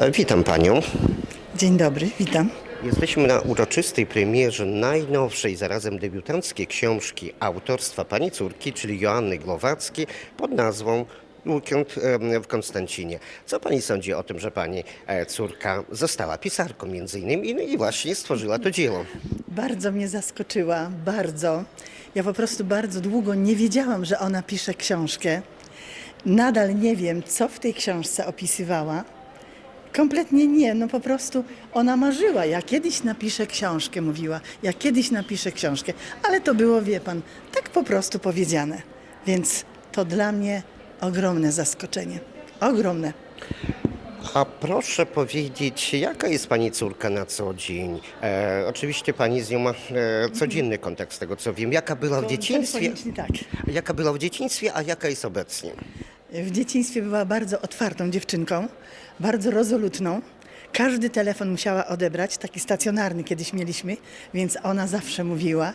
E, Witam Panią. Dzień dobry, witam. Jesteśmy na uroczystej premierze najnowszej, zarazem debiutanckiej książki autorstwa Pani córki, czyli Joanny Glowackiej pod nazwą Weekend w Konstancinie. Co Pani sądzi o tym, że Pani e, córka została pisarką między innymi i- i właśnie stworzyła to dzieło? Bardzo mnie zaskoczyła, bardzo. Ja po prostu bardzo długo nie wiedziałam, że ona pisze książkę. Nadal nie wiem, co w tej książce opisywała. Kompletnie nie, no po prostu ona marzyła. Ja kiedyś napiszę książkę, mówiła. Ja kiedyś napiszę książkę. Ale to było, wie pan, tak po prostu powiedziane. Więc to dla mnie ogromne zaskoczenie. Ogromne. A proszę powiedzieć, jaka jest Pani córka na co dzień? E, oczywiście Pani z nią ma e, codzienny kontakt, z tego co wiem. Jaka była w dzieciństwie? Telefonicznie Tak. Jaka była w dzieciństwie, a jaka jest obecnie? W dzieciństwie była bardzo otwartą dziewczynką, bardzo rezolutną. Każdy telefon musiała odebrać, taki stacjonarny kiedyś mieliśmy, więc ona zawsze mówiła.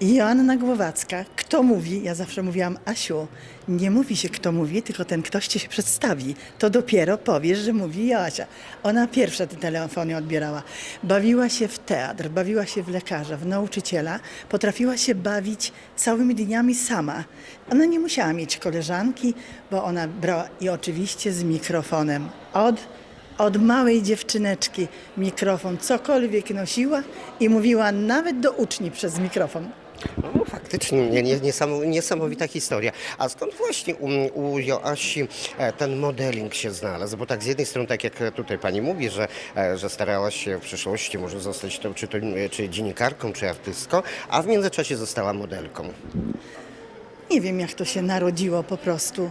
Joanna Głowacka, kto mówi? Ja zawsze mówiłam, Asiu, nie mówi się kto mówi, tylko ten ktoś ci się przedstawi. To dopiero powiesz, że mówi Joasia. Ona pierwsza te telefony odbierała. Bawiła się w teatr, bawiła się w lekarza, w nauczyciela. Potrafiła się bawić całymi dniami sama. Ona nie musiała mieć koleżanki, bo ona brała i oczywiście z mikrofonem. Od od małej dziewczyneczki mikrofon, cokolwiek nosiła i mówiła nawet do uczni przez mikrofon. No, faktycznie nie, nie, niesamo- niesamowita historia. A skąd właśnie u, u Joasi e, ten modeling się znalazł? Bo tak z jednej strony, tak jak tutaj pani mówi, że, e, że starała się w przyszłości może zostać to, czy, to, czy dziennikarką, czy artystką, a w międzyczasie została modelką. Nie wiem, jak to się narodziło po prostu.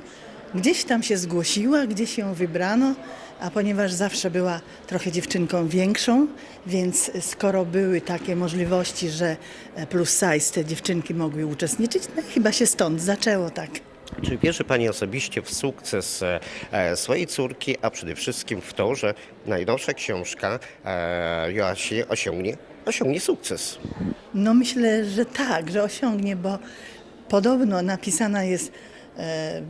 Gdzieś tam się zgłosiła, gdzieś ją wybrano, a ponieważ zawsze była trochę dziewczynką większą, więc skoro były takie możliwości, że plus size te dziewczynki mogły uczestniczyć, no chyba się stąd zaczęło tak. Czy wierzy pani osobiście w sukces e, e, swojej córki, a przede wszystkim w to, że najnowsza książka e, Joasi osiągnie, osiągnie sukces? No myślę, że tak, że osiągnie, bo podobno napisana jest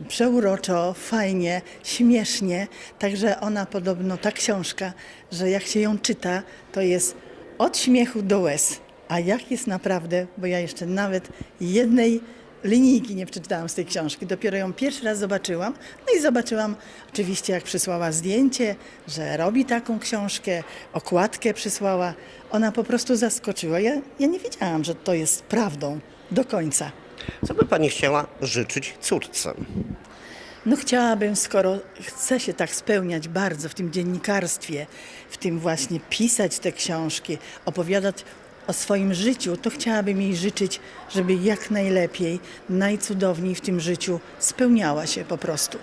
przeuroczo, fajnie, śmiesznie, także ona podobno, ta książka, że jak się ją czyta, to jest od śmiechu do łez. A jak jest naprawdę, bo ja jeszcze nawet jednej linijki nie przeczytałam z tej książki, dopiero ją pierwszy raz zobaczyłam. No i zobaczyłam oczywiście, jak przysłała zdjęcie, że robi taką książkę, okładkę przysłała. Ona po prostu zaskoczyła. Ja, ja nie wiedziałam, że to jest prawdą do końca. Co by pani chciała życzyć córce? No chciałabym, skoro chce się tak spełniać bardzo w tym dziennikarstwie, w tym właśnie pisać te książki, opowiadać o swoim życiu, to chciałabym jej życzyć, żeby jak najlepiej, najcudowniej w tym życiu spełniała się po prostu.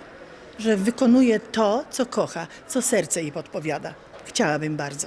Że wykonuje to, co kocha, co serce jej podpowiada. Chciałabym bardzo.